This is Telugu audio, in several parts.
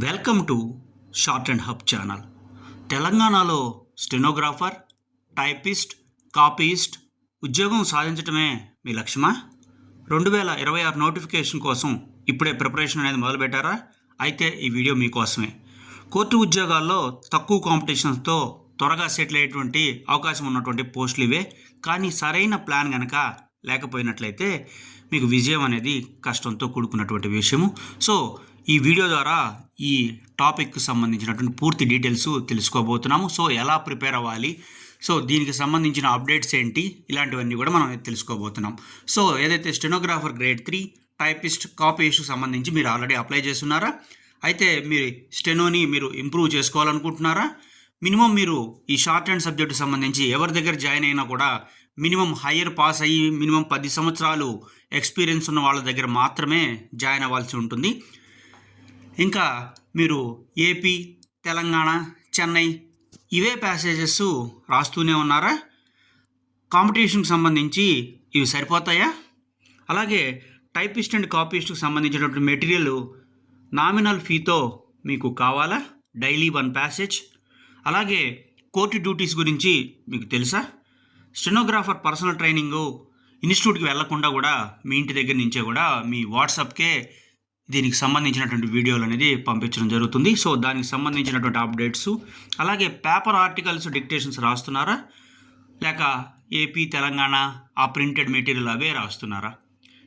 Welcome to shorthand hub channel. తెలంగాణలో స్టెనోగ్రాఫర్ టైపిస్ట్ కాపీస్ట్ ఉద్యోగం సాధించటమే మీ లక్ష్యమా? రెండు వేల ఇరవై ఆరు నోటిఫికేషన్ కోసం ఇప్పుడే ప్రిపరేషన్ అనేది మొదలుపెట్టారా? అయితే ఈ వీడియో మీకోసమే. కోర్టు ఉద్యోగాల్లో తక్కువ కాంపిటీషన్స్తో త్వరగా సెటిల్ అయ్యేటువంటి అవకాశం ఉన్నటువంటి పోస్టులు ఇవే. కానీ సరైన ప్లాన్ కనుక లేకపోయినట్లయితే మీకు విజయం అనేది కష్టంతో కూడుకున్నటువంటి విషయము. సో ఈ వీడియో ద్వారా ఈ టాపిక్కి సంబంధించినటువంటి పూర్తి డీటెయిల్స్ తెలుసుకోబోతున్నాము. సో ఎలా ప్రిపేర్ అవ్వాలి? సో దీనికి సంబంధించిన అప్డేట్స్ ఏంటి? ఇలాంటివన్నీ కూడా మనం తెలుసుకోబోతున్నాం. సో ఏదైతే స్టెనోగ్రాఫర్ గ్రేడ్ త్రీ టైపిస్ట్ కాపీస్ట్కి సంబంధించి మీరు ఆల్రెడీ అప్లై చేస్తున్నారా? అయితే మీరు స్టెనోని మీరు ఇంప్రూవ్ చేసుకోవాలనుకుంటున్నారా? మినిమం మీరు ఈ షార్ట్ హ్యాండ్ సబ్జెక్టు సంబంధించి ఎవరి దగ్గర జాయిన్ అయినా కూడా మినిమం హయ్యర్ పాస్ అయ్యి మినిమం పది సంవత్సరాలు ఎక్స్పీరియన్స్ ఉన్న వాళ్ళ దగ్గర మాత్రమే జాయిన్ అవ్వాల్సి ఉంటుంది. ఇంకా మీరు ఏపీ తెలంగాణ చెన్నై ఇవే ప్యాసేజెస్ రాస్తూనే ఉన్నారా? కాంపిటీషన్కి సంబంధించి ఇవి సరిపోతాయా? అలాగే టైపిస్ట్ అండ్ కాపీస్ట్కి సంబంధించినటువంటి మెటీరియల్ నామినల్ ఫీతో మీకు కావాలా? Daily one passage. అలాగే కోర్టు డ్యూటీస్ గురించి మీకు తెలుసా? స్టెనోగ్రాఫర్ పర్సనల్ ట్రైనింగు ఇన్స్టిట్యూట్కి వెళ్ళకుండా కూడా మీ ఇంటి దగ్గర నుంచే కూడా మీ వాట్సాప్కే దీనికి సంబంధించినటువంటి వీడియోలు అనేది పంపించడం జరుగుతుంది. సో దానికి సంబంధించినటువంటి అప్డేట్స్ అలాగే పేపర్ ఆర్టికల్స్ డిక్టేషన్స్ రాస్తున్నారా? లేక ఏపీ తెలంగాణ ఆ ప్రింటెడ్ మెటీరియల్ అవే రాస్తున్నారా?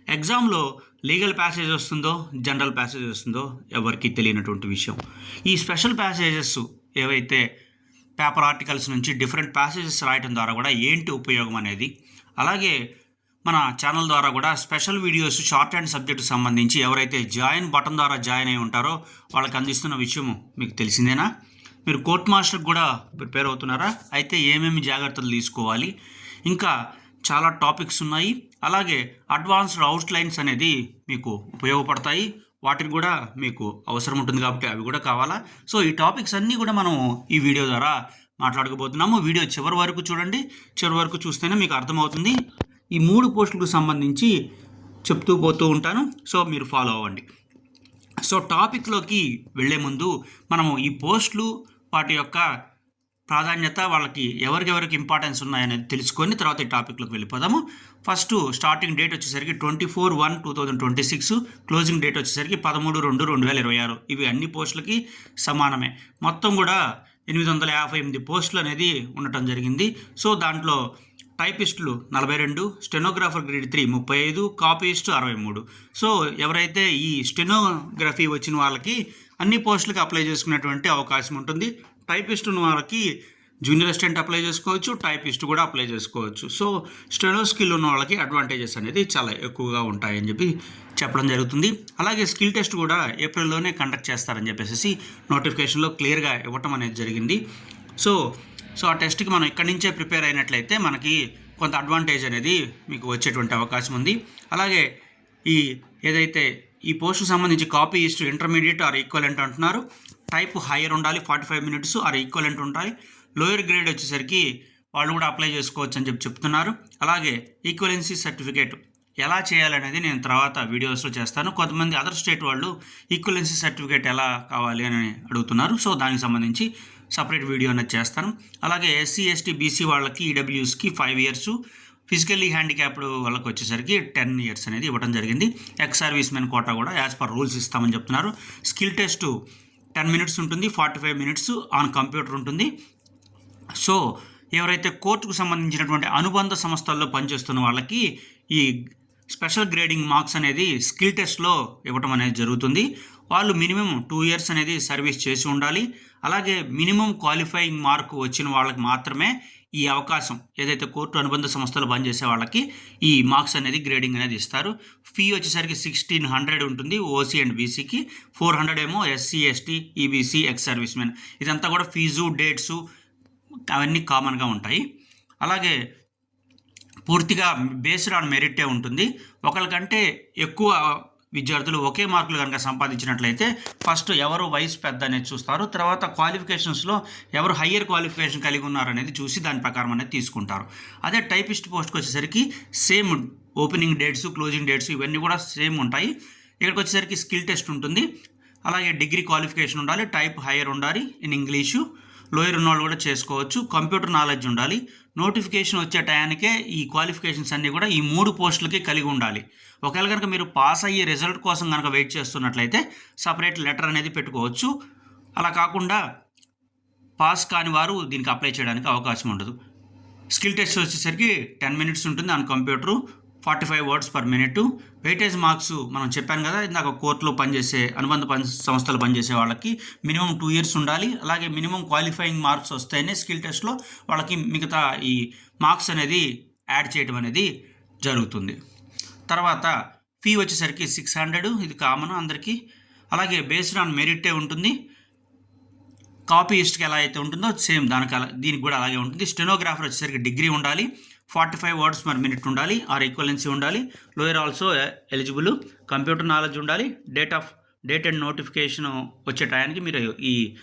ఎగ్జామ్లో లీగల్ ప్యాసేజ్ వస్తుందో జనరల్ ప్యాసేజ్ వస్తుందో ఎవరికి తెలియనటువంటి విషయం. ఈ స్పెషల్ ప్యాసేజెస్ ఏవైతే పేపర్ ఆర్టికల్స్ నుంచి డిఫరెంట్ ప్యాసేజెస్ రాయటం ద్వారా కూడా ఏంటి ఉపయోగం అనేది అలాగే మన ఛానల్ ద్వారా కూడా special videos shorthand subject సంబంధించి ఎవరైతే జాయిన్ బటన్ ద్వారా జాయిన్ అయి ఉంటారో వాళ్ళకి అందిస్తున్న విషయం మీకు తెలిసిందేనా? మీరు కోర్ట్ మాస్టర్కి కూడా ప్రిపేర్ అవుతున్నారా? అయితే ఏమేమి జాగ్రత్తలు తీసుకోవాలి? ఇంకా చాలా టాపిక్స్ ఉన్నాయి. అలాగే అడ్వాన్స్డ్ అవుట్లైన్స్ అనేది మీకు ఉపయోగపడతాయి. వాటికి కూడా మీకు అవసరం ఉంటుంది కాబట్టి అవి కూడా కావాలా? సో ఈ టాపిక్స్ అన్నీ కూడా మనం ఈ వీడియో ద్వారా మాట్లాడుకోబోతున్నాము వీడియో చివరి వరకు చూడండి. చివరి వరకు చూస్తేనే మీకు అర్థమవుతుంది. ఈ మూడు పోస్టులకు సంబంధించి చెప్తూ పోతూ ఉంటాను. సో మీరు ఫాలో అవ్వండి. సో టాపిక్లోకి వెళ్ళే ముందు మనము ఈ పోస్టులు వాటి యొక్క ప్రాధాన్యత వాళ్ళకి ఎవరికెవరికి ఇంపార్టెన్స్ ఉన్నాయనేది తెలుసుకొని తర్వాత ఈ టాపిక్లోకి వెళ్ళిపోదాము. ఫస్ట్ స్టార్టింగ్ డేట్ వచ్చేసరికి twenty four one two thousand twenty six closing date వచ్చేసరికి పదమూడు రెండు రెండు వేల ఇరవై ఆరు. ఇవి అన్ని పోస్టులకి సమానమే. మొత్తం కూడా ఎనిమిది వందల యాభై ఎనిమిది పోస్టులు అనేది ఉండటం జరిగింది. సో దాంట్లో టైపిస్టులు నలభై రెండు స్టెనోగ్రాఫర్ గ్రేడ్ త్రీ ముప్పై ఐదు కాపీస్ట్ అరవై మూడు. సో ఎవరైతే ఈ స్టెనోగ్రఫీ వచ్చిన వాళ్ళకి అన్ని పోస్టులకి అప్లై చేసుకునేటువంటి అవకాశం ఉంటుంది. టైపిస్ట్ ఉన్న వాళ్ళకి జూనియర్ అసిస్టెంట్ అప్లై చేసుకోవచ్చు టైపిస్ట్ కూడా అప్లై చేసుకోవచ్చు. సో స్టెనో స్కిల్ ఉన్న వాళ్ళకి అడ్వాంటేజెస్ అనేది చాలా ఎక్కువగా ఉంటాయని చెప్పి చెప్పడం జరుగుతుంది. అలాగే స్కిల్ టెస్ట్ కూడా ఏప్రిల్లోనే కండక్ట్ చేస్తారని చెప్పేసి నోటిఫికేషన్లో క్లియర్గా ఇవ్వటం అనేది జరిగింది. సో సో ఆ టెస్ట్కి మనం ఇక్కడి నుంచే ప్రిపేర్ అయినట్లయితే మనకి కొంత అడ్వాంటేజ్ అనేది మీకు వచ్చేటువంటి అవకాశం ఉంది. అలాగే ఈ ఏదైతే ఈ పోస్టుకు సంబంధించి copyist intermediate or equivalent అంటున్నారు. టైప్ హైయర్ ఉండాలి forty five minutes or equivalent ఉంటాయి. లోయర్ గ్రేడ్ వచ్చేసరికి వాళ్ళు కూడా అప్లై చేసుకోవచ్చు అని చెప్పి చెప్తున్నారు. అలాగే ఈక్వలెన్సీ సర్టిఫికేట్ ఎలా చేయాలనేది నేను తర్వాత వీడియోస్లో చేస్తాను. కొంతమంది అదర్ స్టేట్ వాళ్ళు ఈక్వలెన్సీ సర్టిఫికేట్ ఎలా కావాలి అని అడుగుతున్నారు. సో దానికి సంబంధించి సపరేట్ వీడియో అనేది చేస్తాను. అలాగే ఎస్సీ ఎస్టీ బీసీ వాళ్ళకి ఈడబ్ల్యూస్కి ఫైవ్ ఇయర్స్ ఫిజికల్లీ హ్యాండిక్యాప్డ్ వాళ్ళకి వచ్చేసరికి టెన్ ఇయర్స్ అనేది ఇవ్వడం జరిగింది. ఎక్స్ సర్వీస్ మెన్ కోటా కూడా యాజ్ పర్ రూల్స్ ఇస్తామని చెప్తున్నారు. స్కిల్ టెస్ట్ టెన్ మినిట్స్ ఉంటుంది forty five minutes on computer ఉంటుంది. సో ఎవరైతే కోర్టుకు సంబంధించినటువంటి అనుబంధ సంస్థల్లో పనిచేస్తున్న వాళ్ళకి ఈ స్పెషల్ గ్రేడింగ్ మార్క్స్ అనేది స్కిల్ టెస్ట్లో ఇవ్వటం అనేది జరుగుతుంది. వాళ్ళు మినిమం టూ ఇయర్స్ అనేది సర్వీస్ చేసి ఉండాలి. అలాగే మినిమం క్వాలిఫైయింగ్ మార్క్ వచ్చిన వాళ్ళకి మాత్రమే ఈ అవకాశం ఏదైతే కోర్టు అనుబంధ సంస్థలు పనిచేసే వాళ్ళకి ఈ మార్క్స్ అనేది గ్రేడింగ్ అనేది ఇస్తారు. ఫీ వచ్చేసరికి సిక్స్టీన్ హండ్రెడ్ ఉంటుంది ఓసీ అండ్ బీసీకి ఫోర్ హండ్రెడ్ ఏమో SC ST EBC ex servicemen ఇదంతా కూడా ఫీజు డేట్సు అవన్నీ కామన్గా ఉంటాయి. అలాగే పూర్తిగా బేస్డ్ ఆన్ మెరిటే ఉంటుంది. ఒకరికంటే ఎక్కువ విద్యార్థులు ఒకే మార్కులు కనుక సంపాదించినట్లయితే ఫస్ట్ ఎవరు వయసు పెద్ద అనేది చూస్తారు. తర్వాత క్వాలిఫికేషన్స్లో ఎవరు హయ్యర్ క్వాలిఫికేషన్ కలిగి ఉన్నారనేది చూసి దాని ప్రకారం అనేది తీసుకుంటారు. అదే టైపిస్ట్ పోస్ట్కి వచ్చేసరికి same opening dates closing dates ఇవన్నీ కూడా సేమ్ ఉంటాయి. ఇక్కడికి వచ్చేసరికి స్కిల్ టెస్ట్ ఉంటుంది. అలాగే డిగ్రీ క్వాలిఫికేషన్ ఉండాలి టైప్ హైయర్ ఉండాలి ఇన్ ఇంగ్లీషు లోయర్ ఉన్న వాళ్ళు కూడా చేసుకోవచ్చు కంప్యూటర్ నాలెడ్జ్ ఉండాలి నోటిఫికేషన్ వచ్చే టయానికే ఈ క్వాలిఫికేషన్స్ అన్నీ కూడా ఈ మూడు పోస్టులకి కలిగి ఉండాలి. ఒకవేళ కనుక మీరు పాస్ అయ్యే రిజల్ట్ కోసం కనుక వెయిట్ చేస్తున్నట్లయితే సపరేట్ లెటర్ అనేది పెట్టుకోవచ్చు. అలా కాకుండా పాస్ కాని వారు దీనికి అప్లై చేయడానికి అవకాశం ఉండదు. స్కిల్ టెస్ట్ వచ్చేసరికి టెన్ మినిట్స్ ఉంటుంది on computer. Forty five words per minute. Weightage marks మనం చెప్పాను కదా ఇందాక కోర్టులో పనిచేసే అనుబంధ పని సంస్థలు పనిచేసే వాళ్ళకి మినిమం టూ ఇయర్స్ ఉండాలి. అలాగే మినిమం క్వాలిఫైయింగ్ మార్క్స్ వస్తేనే స్కిల్ టెస్ట్లో వాళ్ళకి మిగతా ఈ మార్క్స్ అనేది యాడ్ చేయడం అనేది జరుగుతుంది. తర్వాత ఫీ వచ్చేసరికి సిక్స్ హండ్రెడ్ ఇది కామన్ అందరికీ. అలాగే బేస్డ్ ఆన్ మెరిటే ఉంటుంది. కాపీ ఇస్ట్కి ఎలా అయితే ఉంటుందో సేమ్ దానికి అలా దీనికి కూడా అలాగే ఉంటుంది. స్టెనోగ్రాఫర్ వచ్చేసరికి డిగ్రీ ఉండాలి. Forty five words per minute ఉండాలి ఆర్ ఈక్వలెన్సీ ఉండాలి. Lower also eligible computer knowledge ఉండాలి. Date of date and notification వచ్చే టయానికి మీరు ఈ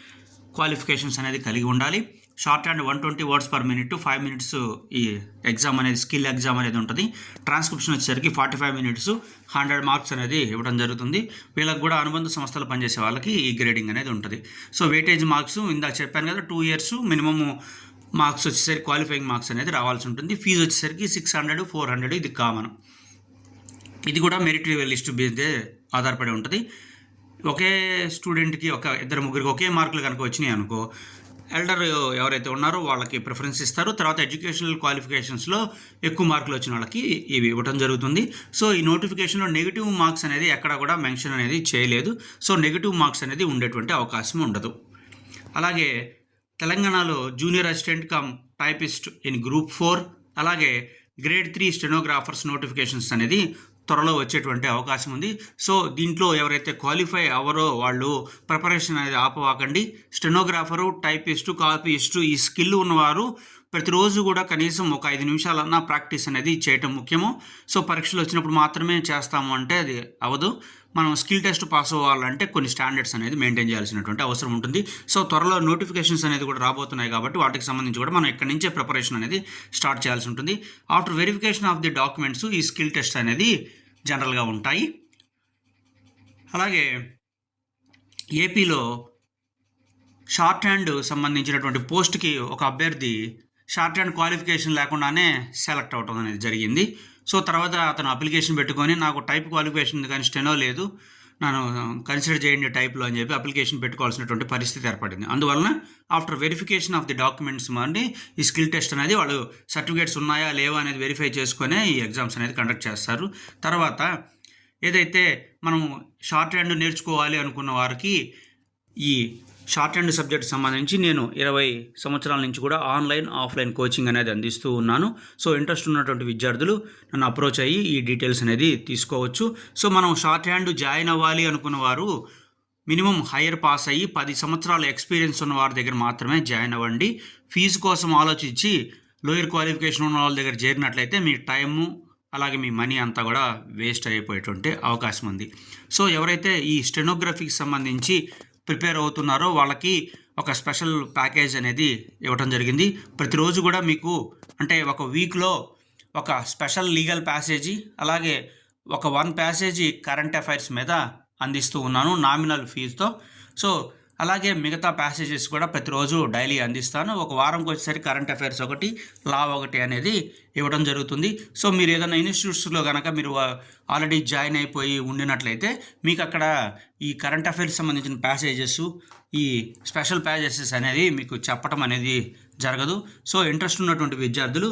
క్వాలిఫికేషన్స్ అనేది కలిగి ఉండాలి. Shorthand one twenty words per minute five minutes ఈ ఎగ్జామ్ అనేది స్కిల్ ఎగ్జామ్ అనేది ఉంటుంది. ట్రాన్స్క్రిప్షన్ వచ్చేసరికి forty five minutes hundred marks అనేది ఇవ్వడం జరుగుతుంది. వీళ్ళకి కూడా అనుబంధ సంస్థలు పనిచేసే వాళ్ళకి ఈ గ్రేడింగ్ అనేది ఉంటుంది. సో వెయిటేజ్ మార్క్స్ ఇందాక చెప్పాను కదా టూ ఇయర్స్ మినిమమ్ మార్క్స్ వచ్చేసరికి క్వాలిఫైయింగ్ మార్క్స్ అనేది రావాల్సి ఉంటుంది. ఫీజు వచ్చేసరికి సిక్స్ హండ్రెడ్ ఫోర్ హండ్రెడ్ ఇది కామన్. ఇది కూడా మెరిట్ లిస్ట్ మీద ఆధారపడి ఉంటుంది. ఒకే స్టూడెంట్కి ఒక ఇద్దరు ముగ్గురికి ఒకే మార్కులు కనుక వచ్చినాయి అనుకో ఎల్డర్ ఎవరైతే ఉన్నారో వాళ్ళకి ప్రిఫరెన్స్ ఇస్తారు. తర్వాత ఎడ్యుకేషనల్ క్వాలిఫికేషన్స్లో ఎక్కువ మార్కులు వచ్చిన వాళ్ళకి ఇవి ఇవ్వడం జరుగుతుంది. సో ఈ నోటిఫికేషన్లో నెగిటివ్ మార్క్స్ అనేది ఎక్కడ కూడా మెన్షన్ అనేది చేయలేదు. సో నెగిటివ్ మార్క్స్ అనేది ఉండేటువంటి అవకాశం ఉండదు. అలాగే తెలంగాణలో junior assistant cum typist in group four అలాగే గ్రేడ్ త్రీ స్టెనోగ్రాఫర్స్ నోటిఫికేషన్స్ అనేది త్వరలో వచ్చేటువంటి అవకాశం ఉంది. సో దీంట్లో ఎవరైతే క్వాలిఫై అవ్వరో వాళ్ళు ప్రిపరేషన్ అనేది ఆపవాకండి. స్టెనోగ్రాఫరు టైపిస్టు కాపీస్టు ఈ స్కిల్ ఉన్నవారు ప్రతిరోజు కూడా కనీసం ఒక ఐదు నిమిషాలన్నా ప్రాక్టీస్ అనేది చేయటం ముఖ్యము. సో పరీక్షలు వచ్చినప్పుడు మాత్రమే చేస్తాము అంటే అది అవదు. మనం స్కిల్ టెస్ట్ పాస్ అవ్వాలంటే కొన్ని స్టాండర్డ్స్ అనేది మెయింటైన్ చేయాల్సినటువంటి అవసరం ఉంటుంది. సో త్వరలో నోటిఫికేషన్స్ అనేది కూడా రాబోతున్నాయి కాబట్టి వాటికి సంబంధించి కూడా మనం ఇక్కడి నుంచే ప్రిపరేషన్ అనేది స్టార్ట్ చేయాల్సి ఉంటుంది. After verification of the documents ఈ స్కిల్ టెస్ట్ అనేది జనరల్గా ఉంటాయి. అలాగే ఏపీలో షార్ట్ హ్యాండ్ సంబంధించినటువంటి పోస్ట్కి ఒక అభ్యర్థి షార్ట్ హ్యాండ్ క్వాలిఫికేషన్ లేకుండానే సెలెక్ట్ అవటం అనేది జరిగింది. సో తర్వాత అతను అప్లికేషన్ పెట్టుకొని నాకు టైప్ క్వాలిఫికేషన్ కానీ స్టెనో లేదు. నన్ను కన్సిడర్ చేయండి టైప్లో అని చెప్పి అప్లికేషన్ పెట్టుకోవాల్సినటువంటి పరిస్థితి ఏర్పడింది. అందువలన after verification of the documents మరి ఈ స్కిల్ టెస్ట్ అనేది వాళ్ళు సర్టిఫికేట్స్ ఉన్నాయా లేవా అనేది వెరిఫై చేసుకునే ఈ ఎగ్జామ్స్ అనేది కండక్ట్ చేస్తారు. తర్వాత ఏదైతే మనం షార్ట్ హ్యాండ్ నేర్చుకోవాలి అనుకున్న వారికి ఈ షార్ట్ హ్యాండ్ సబ్జెక్ట్ సంబంధించి నేను ఇరవై సంవత్సరాల నుంచి కూడా ఆన్లైన్ ఆఫ్లైన్ కోచింగ్ అనేది అందిస్తూ ఉన్నాను. సో ఇంట్రెస్ట్ ఉన్నటువంటి విద్యార్థులు నన్ను అప్రోచ్ అయ్యి ఈ డీటెయిల్స్ అనేది తీసుకోవచ్చు. సో మనం షార్ట్ హ్యాండ్ జాయిన్ అవ్వాలి అనుకున్న వారు మినిమం హైయర్ పాస్ అయ్యి పది సంవత్సరాల ఎక్స్పీరియన్స్ ఉన్న వారి దగ్గర మాత్రమే జాయిన్ అవ్వండి. ఫీజు కోసం ఆలోచించి లోయర్ క్వాలిఫికేషన్ ఉన్న వాళ్ళ దగ్గర చేరినట్లయితే మీ టైము అలాగే మీ మనీ అంతా కూడా వేస్ట్ అయిపోయేటువంటి అవకాశం ఉంది. సో ఎవరైతే ఈ స్టెనోగ్రఫీకి సంబంధించి ప్రిపేర్ అవుతున్నారో వాళ్ళకి ఒక స్పెషల్ ప్యాకేజ్ అనేది ఇవ్వడం జరిగింది. ప్రతిరోజు కూడా మీకు అంటే ఒక వీక్లో ఒక స్పెషల్ లీగల్ ప్యాసేజీ అలాగే ఒక వన్ ప్యాసేజీ కరెంట్ అఫైర్స్ మీద అందిస్తూ ఉన్నాను నామినల్ ఫీజుతో. సో అలాగే మిగతా ప్యాసేజెస్ కూడా ప్రతిరోజు డైలీ అందిస్తాను. ఒక వారంకి వచ్చేసరికి కరెంట్ అఫైర్స్ ఒకటి లా ఒకటి అనేది ఇవ్వడం జరుగుతుంది. సో మీరు ఏదైనా ఇన్స్టిట్యూట్స్లో కనుక మీరు ఆల్రెడీ జాయిన్ అయిపోయి ఉండినట్లయితే మీకు అక్కడ ఈ కరెంట్ అఫైర్స్ సంబంధించిన ప్యాసేజెస్ ఈ స్పెషల్ ప్యాసేజెస్ అనేది మీకు చెప్పడం అనేది జరగదు. సో ఇంట్రెస్ట్ ఉన్నటువంటి విద్యార్థులు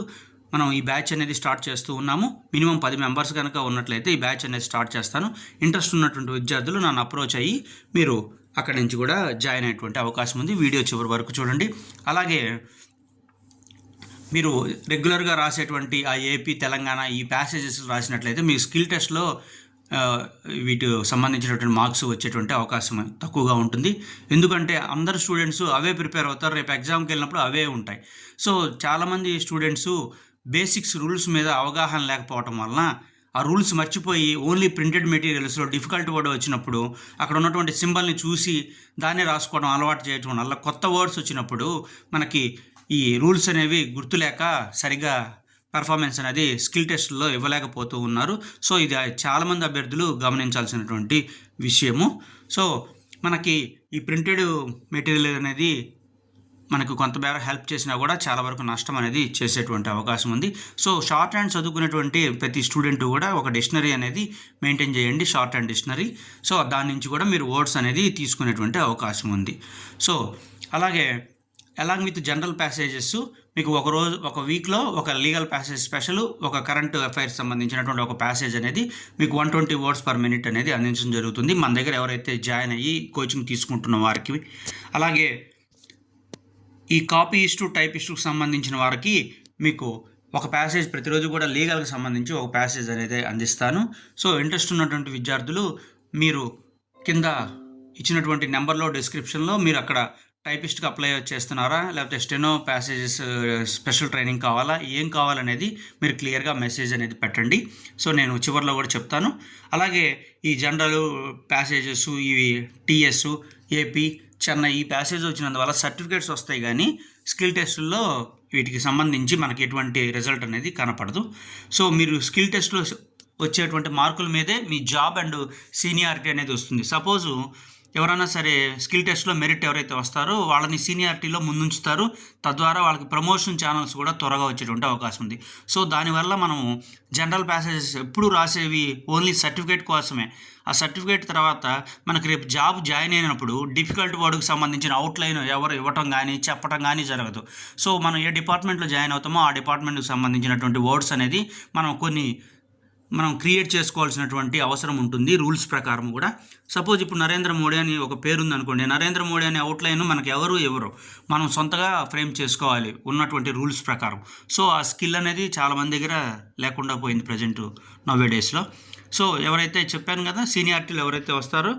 మనం ఈ బ్యాచ్ అనేది స్టార్ట్ చేస్తూ ఉన్నాము. మినిమం పది మెంబర్స్ కనుక ఉన్నట్లయితే ఈ బ్యాచ్ అనేది స్టార్ట్ చేస్తాను. ఇంట్రెస్ట్ ఉన్నటువంటి విద్యార్థులు నన్ను అప్రోచ్ అయ్యి మీరు అక్కడి నుంచి కూడా జాయిన్ అయ్యేటువంటి అవకాశం ఉంది. వీడియో చివరి వరకు చూడండి. అలాగే మీరు రెగ్యులర్గా రాసేటువంటి ఆ ఏపీ తెలంగాణ ఈ ప్యాసేజెస్ రాసినట్లయితే మీ స్కిల్ టెస్ట్లో వీటి సంబంధించినటువంటి మార్క్స్ వచ్చేటువంటి అవకాశం తక్కువగా ఉంటుంది. ఎందుకంటే అందరు స్టూడెంట్స్ అవే ప్రిపేర్ అవుతారు. రేపు ఎగ్జామ్కి వెళ్ళినప్పుడు అవే ఉంటాయి. సో చాలామంది స్టూడెంట్స్ బేసిక్స్ రూల్స్ మీద అవగాహన లేకపోవటం వలన ఆ రూల్స్ మర్చిపోయి ఓన్లీ ప్రింటెడ్ మెటీరియల్స్లో డిఫికల్ట్ వర్డ్ వచ్చినప్పుడు అక్కడ ఉన్నటువంటి సింబల్ని చూసి దాన్ని రాసుకోవడం అలవాటు చేయటం వల్ల కొత్త వర్డ్స్ వచ్చినప్పుడు మనకి ఈ రూల్స్ అనేవి గుర్తులేక సరిగా పెర్ఫార్మెన్స్ అనేది స్కిల్ టెస్ట్లో ఇవ్వలేకపోతూ ఉన్నారు. సో ఇది చాలామంది అభ్యర్థులు గమనించాల్సినటువంటి విషయము. సో మనకి ఈ ప్రింటెడ్ మెటీరియల్ అనేది మనకు కొంత మేర హెల్ప్ చేసినా కూడా చాలా వరకు నష్టం అనేది చేసేటువంటి అవకాశం ఉంది. సో షార్ట్ హ్యాండ్ చదువుకునేటువంటి ప్రతి స్టూడెంట్ కూడా ఒక డిక్షనరీ అనేది మెయింటైన్ చేయండి షార్ట్ హ్యాండ్ డిక్షనరీ. సో దాని నుంచి కూడా మీరు వర్డ్స్ అనేది తీసుకునేటువంటి అవకాశం ఉంది. సో అలాగే అలాంగ్ విత్ జనరల్ ప్యాసేజెస్ మీకు ఒక రోజు ఒక వీక్లో ఒక లీగల్ ప్యాసేజ్ స్పెషల్ ఒక కరెంట్ అఫైర్స్ సంబంధించినటువంటి ఒక ప్యాసేజ్ అనేది మీకు one twenty words per minute అనేది అందించడం జరుగుతుంది. మన దగ్గర ఎవరైతే జాయిన్ అయ్యి కోచింగ్ తీసుకుంటున్న వారికి. అలాగే ఈ కాపీ ఇస్టు టైపిస్టుకు సంబంధించిన వారికి మీకు ఒక ప్యాసేజ్ ప్రతిరోజు కూడా లీగల్కి సంబంధించి ఒక ప్యాసేజ్ అనేది అందిస్తాను. సో ఇంట్రెస్ట్ ఉన్నటువంటి విద్యార్థులు మీరు కింద ఇచ్చినటువంటి నెంబర్లో డిస్క్రిప్షన్లో మీరు అక్కడ టైపిస్ట్కి అప్లై చేస్తున్నారా? లేకపోతే స్టెనో ప్యాసేజెస్ స్పెషల్ ట్రైనింగ్ కావాలా? ఏం కావాలనేది మీరు క్లియర్గా మెసేజ్ అనేది పెట్టండి. సో నేను చివరిలో కూడా చెప్తాను. అలాగే ఈ జనరల్ ప్యాసేజెస్ ఇవి టీఎస్ ఏపీ చిన్న ఈ ప్యాసేజ్ వచ్చినందువల్ల సర్టిఫికేట్స్ వస్తాయి కానీ స్కిల్ టెస్టుల్లో వీటికి సంబంధించి మనకి ఎటువంటి రిజల్ట్ అనేది కనపడదు. సో మీరు స్కిల్ టెస్ట్లో వచ్చేటువంటి మార్కుల మీదే మీ జాబ్ అండ్ సీనియారిటీ అనేది వస్తుంది. సపోజు ఎవరైనా సరే స్కిల్ టెస్ట్లో మెరిట్ ఎవరైతే వస్తారో వాళ్ళని సీనియారిటీలో ముందుంచుతారు. తద్వారా వాళ్ళకి ప్రమోషన్ ఛానల్స్ కూడా త్వరగా వచ్చేటువంటి అవకాశం ఉంది. సో దానివల్ల మనము జనరల్ ప్యాసేజెస్ ఎప్పుడు రాసేవి ఓన్లీ సర్టిఫికేట్ కోసమే. ఆ సర్టిఫికేట్ తర్వాత మనకి రేపు జాబ్ జాయిన్ అయినప్పుడు డిఫికల్ట్ వర్డ్కి సంబంధించిన అవుట్లైన్ ఎవరు ఇవ్వటం కానీ చెప్పటం కానీ జరగదు. సో మనం ఏ డిపార్ట్మెంట్లో జాయిన్ అవుతామో ఆ డిపార్ట్మెంట్కి సంబంధించినటువంటి వర్డ్స్ అనేది మనం కొన్ని మనం క్రియేట్ చేసుకోవాల్సినటువంటి అవసరం ఉంటుంది రూల్స్ ప్రకారం కూడా. సపోజ్ ఇప్పుడు నరేంద్ర మోడీ అని ఒక పేరుంది అనుకోండి నరేంద్ర మోడీ అనే అవుట్లైన్ మనకు ఎవరు ఎవరు మనం సొంతగా ఫ్రేమ్ చేసుకోవాలి ఉన్నటువంటి రూల్స్ ప్రకారం. సో ఆ స్కిల్ అనేది చాలామంది దగ్గర లేకుండా పోయింది ప్రజెంట్ నవ్వే డేస్లో సో ఎవరైతే చెప్పాను కదా సీనియారిటీలు ఎవరైతే వస్తారో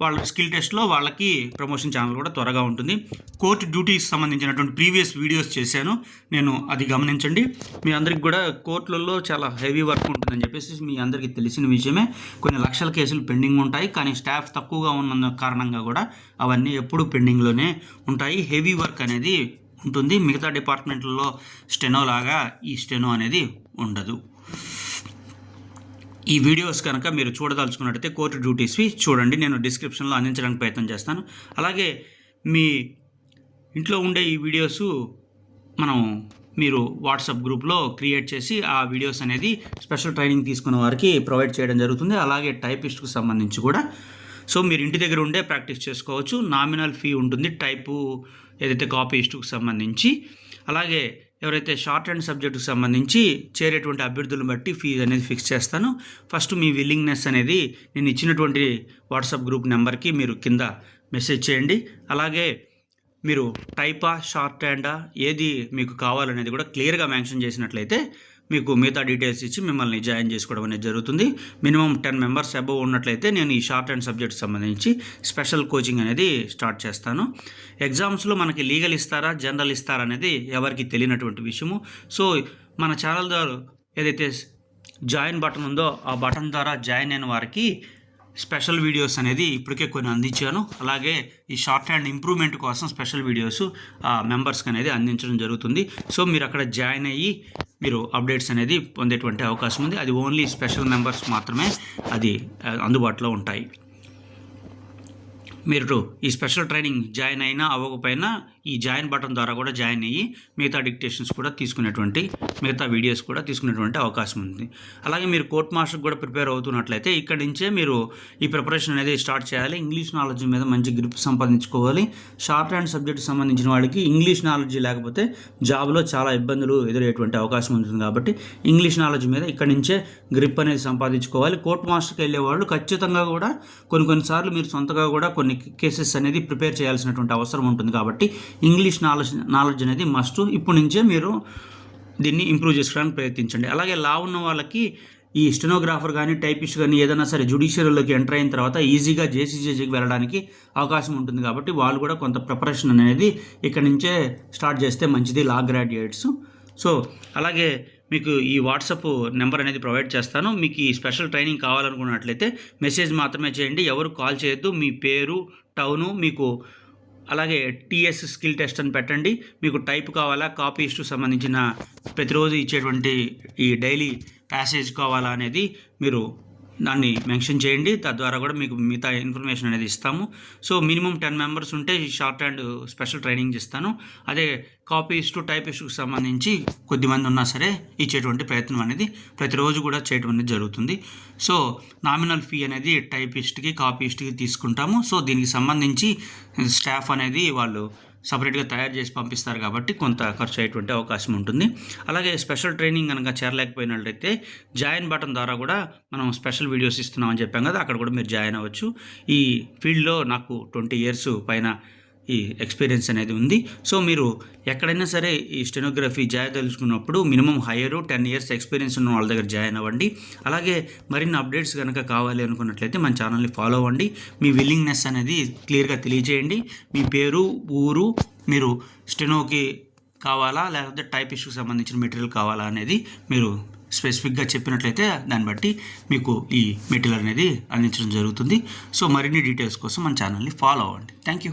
వాళ్ళ స్కిల్ టెస్ట్లో వాళ్ళకి ప్రమోషన్ ఛానల్ కూడా త్వరగా ఉంటుంది. కోర్టు డ్యూటీస్ సంబంధించినటువంటి ప్రీవియస్ వీడియోస్ చేశాను. నేను అది గమనించండి. మీ అందరికి కూడా కోర్టులలో చాలా హెవీ వర్క్ ఉంటుందని చెప్పేసి మీ అందరికీ తెలిసిన విషయమే. కొన్ని లక్షల కేసులు పెండింగ్ ఉంటాయి. కానీ స్టాఫ్ తక్కువగా ఉన్న కారణంగా కూడా అవన్నీ ఎప్పుడు పెండింగ్లోనే ఉంటాయి. హెవీ వర్క్ అనేది ఉంటుంది. మిగతా డిపార్ట్మెంట్లలో స్టెనో లాగా ఈ స్టెనో అనేది ఉండదు. ఈ వీడియోస్ కనుక మీరు చూడదలుచుకున్నట్టయితే కోర్టు డ్యూటీస్వి చూడండి. నేను డిస్క్రిప్షన్లో అందించడానికి ప్రయత్నం చేస్తాను. అలాగే మీ ఇంట్లో ఉండే ఈ వీడియోస్ మనం మీరు వాట్సాప్ గ్రూప్లో క్రియేట్ చేసి ఆ వీడియోస్ అనేది స్పెషల్ ట్రైనింగ్ తీసుకున్న వారికి ప్రొవైడ్ చేయడం జరుగుతుంది. అలాగే టైపిస్ట్కు సంబంధించి కూడా. సో మీరు ఇంటి దగ్గర ఉండే ప్రాక్టీస్ చేసుకోవచ్చు. నామినల్ ఫీ ఉంటుంది. టైపు ఏదైతే కాపీస్ట్కు సంబంధించి. అలాగే ఎవరైతే షార్ట్ హ్యాండ్ సబ్జెక్టుకు సంబంధించి చేరేటువంటి అభ్యర్థులను బట్టి ఫీజు అనేది ఫిక్స్ చేస్తాను. ఫస్ట్ మీ విల్లింగ్నెస్ అనేది నేను ఇచ్చినటువంటి వాట్సాప్ గ్రూప్ నెంబర్కి మీరు కింద మెసేజ్ చేయండి. అలాగే మీరు టైపా షార్ట్ హ్యాండా ఏది మీకు కావాలనేది కూడా క్లియర్గా మెన్షన్ చేసినట్లయితే మీకు మిగతా డీటెయిల్స్ ఇచ్చి మిమ్మల్ని జాయిన్ చేసుకోవడం అనేది జరుగుతుంది. మినిమం టెన్ మెంబర్స్ అబవ్ ఉన్నట్లయితే నేను ఈ షార్ట్ అండ్ సబ్జెక్ట్ సంబంధించి స్పెషల్ కోచింగ్ అనేది స్టార్ట్ చేస్తాను. ఎగ్జామ్స్లో మనకి లీగల్ ఇస్తారా జనరల్ ఇస్తారా అనేది ఎవరికి తెలియనటువంటి విషయము. సో మన ఛానల్ ద్వారా ఏదైతే జాయిన్ బటన్ ఉందో ఆ బటన్ ద్వారా జాయిన్ అయిన వారికి స్పెషల్ వీడియోస్ అనేది ఇప్పటికే కొన్ని అందించాను. అలాగే ఈ షార్ట్ హ్యాండ్ ఇంప్రూవ్మెంట్ కోసం స్పెషల్ వీడియోస్ ఆ మెంబర్స్కి అనేది అందించడం జరుగుతుంది. సో మీరు అక్కడ జాయిన్ అయ్యి మీరు అప్డేట్స్ అనేది పొందేటువంటి అవకాశం ఉంది. అది ఓన్లీ స్పెషల్ మెంబర్స్ మాత్రమే అది అందుబాటులో ఉంటాయి. మీరు ఈ స్పెషల్ ట్రైనింగ్ జాయిన్ అయినా అవ్వకపోయినా ఈ జాయిన్ బటన్ ద్వారా కూడా జాయిన్ అయ్యి మిగతా డిక్టేషన్స్ కూడా తీసుకునేటువంటి మిగతా వీడియోస్ కూడా తీసుకునేటువంటి అవకాశం ఉంది. అలాగే మీరు కోర్ట్ మాస్టర్ కూడా ప్రిపేర్ అవుతున్నట్లయితే ఇక్కడి నుంచే మీరు ఈ ప్రిపరేషన్ అనేది స్టార్ట్ చేయాలి. ఇంగ్లీష్ నాలెడ్జ్ మీద మంచి గ్రిప్ సంపాదించుకోవాలి. షార్ట్ హ్యాండ్ సబ్జెక్ట్ సంబంధించిన వాళ్ళకి ఇంగ్లీష్ నాలెడ్జ్ లేకపోతే జాబ్లో చాలా ఇబ్బందులు ఎదురయ్యేటువంటి అవకాశం ఉంటుంది కాబట్టి ఇంగ్లీష్ నాలెడ్జ్ మీద ఇక్కడి నుంచే గ్రిప్ అనేది సంపాదించుకోవాలి. కోర్ట్ మాస్టర్కి వెళ్ళే వాళ్ళు ఖచ్చితంగా కూడా కొన్ని కొన్నిసార్లు మీరు సొంతగా కూడా కొన్ని కేసెస్ అనేది ప్రిపేర్ చేయాల్సినటువంటి అవసరం ఉంటుంది కాబట్టి ఇంగ్లీష్ నాలెడ్జ్ నాలెడ్జ్ అనేది మస్ట్ ఇప్పటి నుంచే మీరు దీన్ని ఇంప్రూవ్ చేసుకోవడానికి ప్రయత్నించండి. అలాగే లా ఉన్న వాళ్ళకి ఈ స్టెనోగ్రాఫర్ కానీ టైపిస్ట్ కానీ ఏదైనా సరే జుడిషియరీలోకి ఎంటర్ అయిన తర్వాత ఈజీగా జేసీజేజీకి వెళ్ళడానికి అవకాశం ఉంటుంది కాబట్టి వాళ్ళు కూడా కొంత ప్రిపరేషన్ అనేది ఇక్కడి నుంచే స్టార్ట్ చేస్తే మంచిది లా గ్రాడ్యుయేట్స్ సో అలాగే మీకు ఈ వాట్సాప్ నెంబర్ అనేది ప్రొవైడ్ చేస్తాను. మీకు ఈ స్పెషల్ ట్రైనింగ్ కావాలనుకున్నట్లయితే మెసేజ్ మాత్రమే చేయండి. ఎవరు కాల్ చేయొద్దు. మీ పేరు టౌను మీకు అలాగే టీఎస్ స్కిల్ టెస్ట్ అని పెట్టండి. మీకు టైప్ కావాలా కాపీ సంబంధించిన ప్రతిరోజు ఇచ్చేటువంటి ఈ డైలీ ప్యాసేజ్ కావాలా అనేది మీరు దాన్ని మెన్షన్ చేయండి. తద్వారా కూడా మీకు మిగతా ఇన్ఫర్మేషన్ అనేది ఇస్తాము. సో మినిమం టెన్ మెంబర్స్ ఉంటే షార్ట్ అండ్ స్పెషల్ ట్రైనింగ్ ఇస్తాను అదే కాపీస్ టు టైపిస్ట్కి సంబంధించి కొద్దిమంది ఉన్నా సరే ఇచ్చేటువంటి ప్రయత్నం అనేది ప్రతిరోజు కూడా చేయడం అనేది జరుగుతుంది. సో నామినల్ ఫీ అనేది టైపిస్ట్కి కాపీస్ట్కి తీసుకుంటాము. సో దీనికి సంబంధించి స్టాఫ్ అనేది వాళ్ళు సపరేట్గా తయారు చేసి పంపిస్తారు కాబట్టి కొంత ఖర్చు అయ్యేటువంటి అవకాశం ఉంటుంది. అలాగే స్పెషల్ ట్రైనింగ్ కనుక చేరలేకపోయినట్లయితే జాయిన్ బటన్ ద్వారా కూడా మనం స్పెషల్ వీడియోస్ ఇస్తున్నామని చెప్పాం కదా అక్కడ కూడా మీరు జాయిన్ అవ్వచ్చు. ఈ ఫీల్డ్లో నాకు ట్వంటీ ఇయర్స్ పైన ఈ ఎక్స్పీరియన్స్ అనేది ఉంది. సో మీరు ఎక్కడైనా సరే ఈ స్టెనోగ్రఫీ తెలుసుకున్నప్పుడు minimum higher ten years experience ఉన్న వాళ్ళ దగ్గర జాయిన్ అవ్వండి. అలాగే మరిన్ని అప్డేట్స్ కనుక కావాలి అనుకున్నట్లయితే మన ఛానల్ని ఫాలో అవ్వండి. మీ విల్లింగ్నెస్ అనేది క్లియర్గా తెలియజేయండి. మీ పేరు ఊరు మీరు స్టెనోకి కావాలా? లేకపోతే టైప్ ఇష్యూకి సంబంధించిన మెటీరియల్ కావాలా అనేది మీరు స్పెసిఫిక్గా చెప్పినట్లయితే దాన్ని బట్టి మీకు ఈ మెటీరియల్ అనేది అందించడం జరుగుతుంది. సో మరిన్ని డీటెయిల్స్ కోసం మన ఛానల్ని ఫాలో అవ్వండి. Thank you